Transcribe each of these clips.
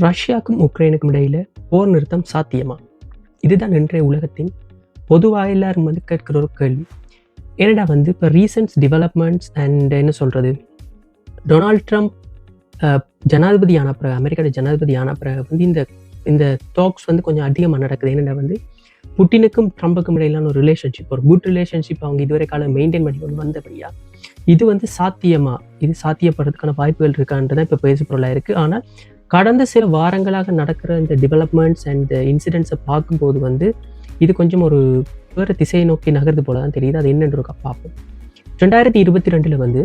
ரஷ்யாவுக்கும் உக்ரைனுக்கும் இடையில் போர் நிறுத்தம் சாத்தியமா? இதுதான் இன்றைய உலகத்தின் பொதுவாக எல்லாரும் வந்து கேட்கிற ஒரு கேள்வி. ஏனடா வந்து இப்போ ரீசன்ட்ஸ் டெவலப்மெண்ட்ஸ் அண்ட் என்ன சொல்கிறது டொனால்ட் ட்ரம்ப் ஜனாதிபதியான ஜனாதிபதி ஆன பிறகு அமெரிக்காவோட ஜனாதிபதி ஆன பிறகு வந்து இந்த இந்த டாக்ஸ் வந்து கொஞ்சம் அதிகமாக நடக்குது. என்னடா வந்து புட்டினுக்கும் ட்ரம்புக்கும் இடையிலான ஒரு ரிலேஷன்ஷிப் ஒரு குட் ரிலேஷன்ஷிப் அவங்க இதுவரை காலம் மெயின்டைன் பண்ணி கொண்டு வந்தபடியா இது வந்து சாத்தியமா? இது சாத்தியப்படுறதுக்கான வாய்ப்புகள் இருக்கான்றதான் இப்போ பேசுபொருளாக இருக்குது ஆனால் கடந்த சில வாரங்களாக நடக்கிற இந்த டெவலப்மெண்ட்ஸ் அண்ட் இன்சிடென்ட்ஸை பார்க்கும்போது வந்து இது கொஞ்சம் ஒரு வேறு திசையை நோக்கி நகர்ந்து போல தான் தெரியுது. அது என்னன்னு பார்ப்போம். ரெண்டாயிரத்தி இருபத்தி ரெண்டில் வந்து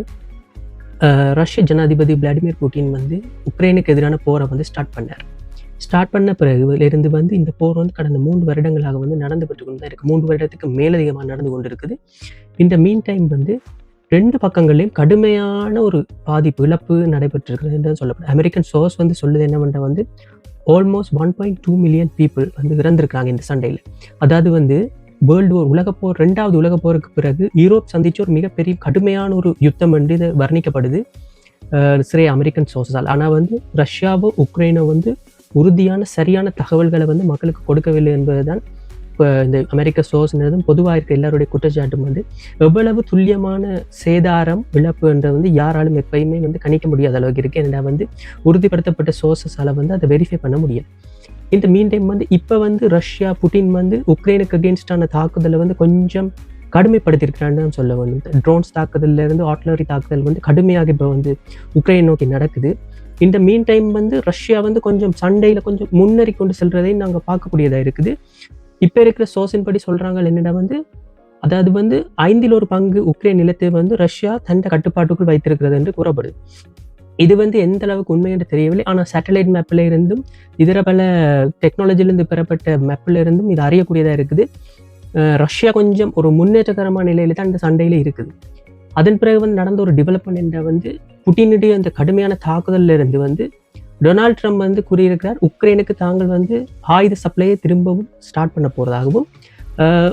ரஷ்ய ஜனாதிபதி விளாடிமிர் புட்டின் வந்து உக்ரைனுக்கு எதிரான போரை வந்து ஸ்டார்ட் பண்ணார். ஸ்டார்ட் பண்ண பிறகுலேருந்து வந்து இந்த போர் வந்து கடந்த மூன்று வருடங்களாக வந்து நடந்துபட்டு கொண்டு தான் இருக்குது மூன்று வருடத்துக்கு மேலதிகமாக நடந்து கொண்டு இருக்குது இந்த மீன் டைம் வந்து ரெண்டு பக்கங்கள்லையும் கடுமையான ஒரு பாதிப்பு இழப்பு நடைபெற்றிருக்கிறது என்று சொல்லப்படுது அமெரிக்கன் சோர்ஸ் வந்து சொல்லுது என்னவென்றால் வந்து almost one point two million people வந்து இறந்திருக்காங்க இந்த சண்டையில். அதாவது வந்து வேர்ல்டு வார் உலகப்போர் ரெண்டாவது உலகப்போருக்கு பிறகு யூரோப் சந்திச்ச ஒரு மிகப்பெரிய கடுமையான ஒரு யுத்தம் என்று இது வர்ணிக்கப்படுது அஹ் சிறை அமெரிக்கன் சோர்ஸால் ஆனால் வந்து ரஷ்யாவோ உக்ரைனோ வந்து உறுதியான சரியான தகவல்களை வந்து மக்களுக்கு கொடுக்கவில்லை என்பதுதான் இந்த அமெரிக்க சோர்ஸ்ன்றதும் பொதுவாக இருக்க எல்லாருடைய குற்றச்சாட்டும் வந்து எவ்வளவு துல்லியமான சேதாரம் இழப்புன்றது வந்து யாராலும் எப்பயுமே வந்து கணிக்க முடியாத அளவுக்கு இருக்கு. ஏன்னா வந்து உறுதிப்படுத்தப்பட்ட சோர்சஸால் வந்து அதை வெரிஃபை பண்ண முடியாது இந்த மீன் டைம் வந்து இப்போ வந்து ரஷ்யா புட்டின் வந்து உக்ரைனுக்கு அகேன்ஸ்டான தாக்குதலை வந்து கொஞ்சம் கடுமைப்படுத்தியிருக்கிறான்னு சொல்ல வேண்டும் ட்ரோன்ஸ் தாக்குதல்லேருந்து ஆட்லரி தாக்குதல் வந்து கடுமையாக இப்போ வந்து உக்ரைன் நோக்கி நடக்குது. இந்த மீன் டைம் வந்து ரஷ்யா வந்து கொஞ்சம் சண்டையில் கொஞ்சம் முன்னேறி கொண்டு செல்றதையும் நாங்கள் பார்க்கக்கூடியதாக இருக்குது. இப்போ இருக்கிற சோர்ஸின் படி சொல்கிறாங்க என்னடா வந்து அதாவது வந்து ஐந்தில் ஒரு பங்கு உக்ரைன் நிலத்தை வந்து ரஷ்யா தண்ட கட்டுப்பாட்டுக்குள் வைத்திருக்கிறது என்று கூறப்படுது. இது வந்து எந்த அளவுக்கு உண்மை என்று தெரியவில்லை. ஆனால் சேட்டலைட் மேப்பில் இருந்தும் இதர பல டெக்னாலஜிலிருந்து பெறப்பட்ட மேப்பில் இருந்தும் இது அறியக்கூடியதாக இருக்குது. ரஷ்யா கொஞ்சம் ஒரு முன்னேற்றகரமான நிலையில தான் இந்த சண்டையில் இருக்குது. அதன் பிறகு வந்து நடந்த ஒரு டெவலப்மெண்ட் என்ற வந்து புட்டினுடைய அந்த கடுமையான தாக்குதலில் இருந்து வந்து டொனால்ட் ட்ரம்ப் வந்து கூறியிருக்கிறார் உக்ரைனுக்கு தாங்கள் வந்து ஆயுத சப்ளையை திரும்பவும் ஸ்டார்ட் பண்ண போகிறதாகவும்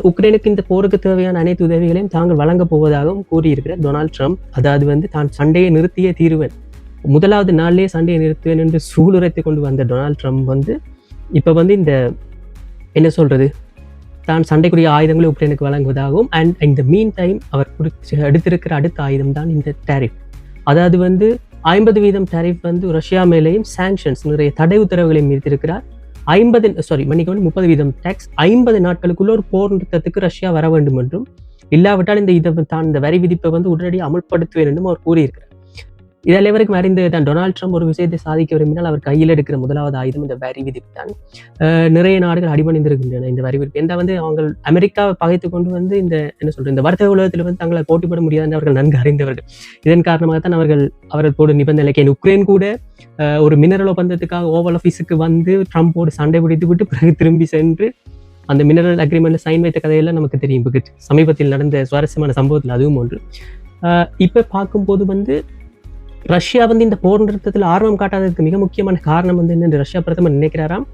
உக்ரைனுக்கு இந்த போருக்கு தேவையான அனைத்து உதவிகளையும் தாங்கள் வழங்க போவதாகவும் கூறியிருக்கிறார் டொனால்ட் ட்ரம்ப். அதாவது வந்து தான் சண்டையை நிறுத்தியே தீருவேன். முதலாவது நாளிலே சண்டையை நிறுத்துவேன் என்று சூளுரைத்து கொண்டு வந்த டொனால்ட் ட்ரம்ப் வந்து இப்போ வந்து இந்த என்ன சொல்கிறது தான் சண்டைக்குரிய ஆயுதங்களை உக்ரைனுக்கு வழங்குவதாகவும் அண்ட் இந்த மீன் டைம் அவர் குறித்து எடுத்திருக்கிற அடுத்த ஆயுதம் தான் இந்த டேரிஃப் அதாவது வந்து ஐம்பது வீதம் டேரிஃப் வந்து ரஷ்யா மேலேயும் சாங்ஷன்ஸ் நிறைய தடை உத்தரவுகளையும் மீறித்திருக்கிறார் ஐம்பது சாரி மன்னிக்கணும் முப்பது வீதம் டேக்ஸ் ஐம்பது நாட்களுக்குள்ள ஒரு போர் நிறுத்தத்துக்கு ரஷ்யா வர வேண்டும் என்றும் இல்லாவிட்டால் இந்த இதை தான் இந்த வரி விதிப்பை வந்து உடனடியாக அமுல்படுத்துவேன் என்றும் அவர் கூறியிருக்கிறார். இதில் வரைக்கும் அறிந்து தான். டொனால்ட் ட்ரம்ப் ஒரு விஷயத்தை சாதிக்க விரும்பினால் அவர் கையில் எடுக்கிற முதலாவது ஆயுதம் இந்த வரி விதிப்பு தான் நிறைய நாடுகள் அடிபணிந்திருக்கின்றன இந்த வரி விதிப்பு. எந்த வந்து அவங்க அமெரிக்காவை பகைத்து கொண்டு வந்து இந்த என்ன சொல்றது இந்த வர்த்தக உலகத்தில் வந்து தங்களால் போட்டிப்பட முடியாது என்று அவர்கள் நன்கு அறிந்தவர்கள். இதன் காரணமாக தான் அவர்கள் அவர்கள் போடும் நிபந்தனைக்கு உக்ரைன் கூட ஒரு மினரல் ஒப்பந்தத்துக்காக ஓவல் ஆஃபீஸுக்கு வந்து ட்ரம்ப்போடு சண்டை பிடித்து விட்டு பிறகு திரும்பி சென்று அந்த மினரல் அக்ரிமெண்ட்ல சைன் வைத்த கதையெல்லாம் நமக்கு தெரியும். சமீபத்தில் நடந்த சுவாரஸ்யமான சம்பவத்தில் அதுவும் ஒன்று. இப்போ பார்க்கும்போது வந்து ரஷ்யா வந்து இந்த போர் நிறுத்தத்தில் ஆர்வம் காட்டாததுக்கு மிக முக்கியமான காரணம் வந்து என்னென்று ரஷ்யா பிரதமர் நினைக்கிறாராம்?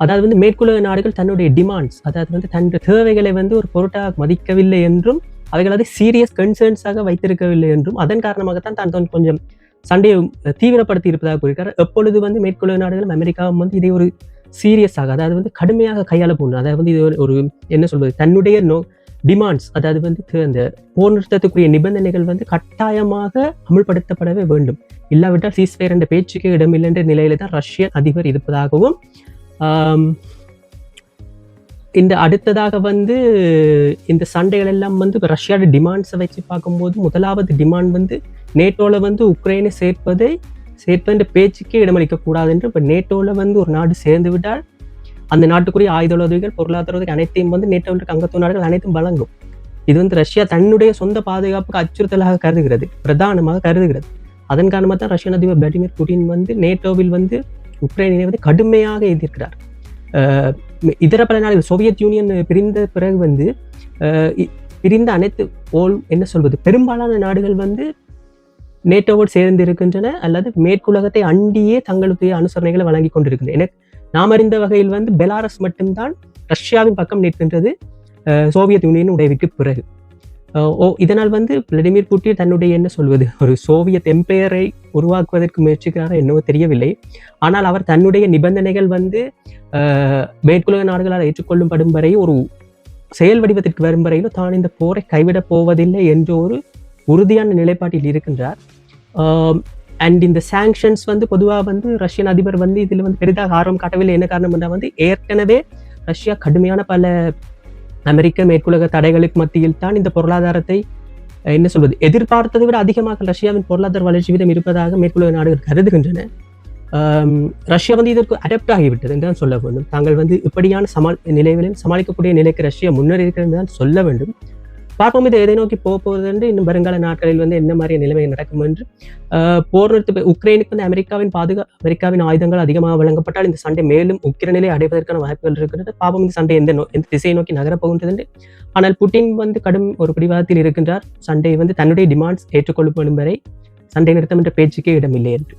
அதாவது வந்து மேற்குலக நாடுகள் தன்னுடைய டிமாண்ட்ஸ் அதாவது வந்து தன்னுடைய தேவைகளை வந்து ஒரு பொருட்டாக மதிக்கவில்லை என்றும் அவைகள் அதை சீரியஸ் கன்சர்ன்ஸாக வைத்திருக்கவில்லை என்றும் அதன் காரணமாகத்தான் தான் கொஞ்சம் சண்டையை தீவிரப்படுத்தி இருப்பதாக கூறுகிறார் எப்பொழுது வந்து மேற்குலக நாடுகளும் அமெரிக்காவும் வந்து இதை ஒரு சீரியஸாக அதாவது வந்து கடுமையாக கையாள போகணும் அதாவது வந்து இது ஒரு- ஒரு என்ன சொல்வது தன்னுடைய நோ டிமாண்ட்ஸ் அதாவது வந்து அந்த போர் நிறுத்தத்துக்குரிய நிபந்தனைகள் வந்து கட்டாயமாக அமுல்படுத்தப்படவே வேண்டும். இல்லாவிட்டால் சீஸ்ஃபயர் என்ற பேச்சுக்கு இடமில்லை என்ற நிலையில தான் ரஷ்ய அதிபர் இருப்பதாகவும் இந்த அடுத்ததாக வந்து இந்த சண்டைகள் எல்லாம் வந்து இப்போ ரஷ்யாவோட டிமாண்ட்ஸை வச்சு பார்க்கும்போது முதலாவது டிமாண்ட் வந்து நேட்டோவில் வந்து உக்ரைனை சேர்ப்பதை சேர்ப்பென்ற பேச்சுக்கே இடமளிக்க கூடாது என்று இப்போ நேட்டோவில் வந்து ஒரு நாடு சேர்ந்து விட்டால் அந்த நாட்டுக்குரிய ஆயுத உதவிகள் பொருளாதார உதவிகள் அனைத்தையும் வந்து நேட்டோவில் அங்கத்துவ நாடுகள் அனைத்தும் வழங்கும். இது வந்து ரஷ்யா தன்னுடைய சொந்த பாதுகாப்புக்கு அச்சுறுத்தலாக கருதுகிறது பிரதானமாக கருதுகிறது. அதன் காரணமாக தான் ரஷ்யன் அதிபர் விளாடிமிர் புட்டின் வந்து நேட்டோவில் வந்து உக்ரைனை வந்து கடுமையாக எதிர்க்கிறார். இதர பல நாடுகள் சோவியத் யூனியன் பிரிந்த பிறகு வந்து பிரிந்த அனைத்து ஓல் என்ன சொல்வது பெரும்பாலான நாடுகள் வந்து நேட்டோவோடு சேர்ந்து இருக்கின்றன அல்லது மேற்குலகத்தை அண்டியே தங்களுடைய அனுசரணைகளை வழங்கி கொண்டிருக்கின்றன. நாம் அறிந்த வகையில் வந்து பெலாரஸ் மட்டும்தான் ரஷ்யாவின் பக்கம் நிற்கின்றது சோவியத் யூனியன் உடைவுக்கு பிறகு. ஓ இதனால் வந்து விளாடிமிர் புட்டின் தன்னுடைய என்ன சொல்வது? ஒரு சோவியத் எம்பையரை உருவாக்குவதற்கு முயற்சிக்கிறாரோ என்னவோ தெரியவில்லை. ஆனால் அவர் தன்னுடைய நிபந்தனைகள் வந்து மேற்குலக நாடுகளால் ஏற்றுக்கொள்ளும்படும் வரை ஒரு செயல் வடிவத்திற்கு வரும் வரையிலும் தான் இந்த போரை கைவிடப் போவதில்லை என்ற ஒரு உறுதியான நிலைப்பாட்டில் இருக்கின்றார். அண்ட் இந்த சாங்ஷன்ஸ் வந்து பொதுவாக வந்து ரஷ்யன் அதிபர் வந்து இதில் வந்து பெரிதாக ஆர்வம் காட்டவில்லை. என்ன காரணம் என்றால் வந்து ஏற்கனவே ரஷ்யா கடுமையான பல அமெரிக்க மேற்குலக தடைகளுக்கு மத்தியில் தான் இந்த பொருளாதாரத்தை என்ன சொல்வது எதிர்பார்த்ததை விட அதிகமாக ரஷ்யாவின் பொருளாதார வளர்ச்சி வீதம் இருப்பதாக மேற்குலக நாடுகள் கருதுகின்றன. ரஷ்யா வந்து இதற்கு அடாப்ட் ஆகிவிட்டது என்று தான் சொல்ல வேண்டும். தாங்கள் வந்து இப்படியான சமாள் நிலைகளில் சமாளிக்கக்கூடிய நிலைக்கு ரஷ்யா முன்னேறி இருக்கிறது தான் சொல்ல வேண்டும். பார்ப்போம். இது எதை நோக்கி போக போகுது என்று இன்னும் வருங்கால நாட்களில் வந்து என்ன மாதிரி நிலைமை நடக்கும் என்று போர் நிறுத்த உக்ரைனுக்கு வந்து அமெரிக்காவின் பாதுகா அமெரிக்காவின் ஆயுதங்கள் அதிகமாக வழங்கப்பட்டால் இந்த சண்டை மேலும் உக்கிர நிலை அடைவதற்கான வாய்ப்புகள் இருக்கின்றது. பாப்போம் இந்த சண்டை எந்த நோ எந்த திசையை நோக்கி நகரப்போகின்றது என்று ஆனால் புட்டின் வந்து கடும் ஒரு பிடிவாதத்தில் இருக்கின்றார். சண்டை வந்து தன்னுடைய டிமாண்ட்ஸ் ஏற்றுக்கொள்ளப்படும் வரை சண்டை நிறுத்தம் என்ற பேச்சுக்கே இடமில்லை என்று.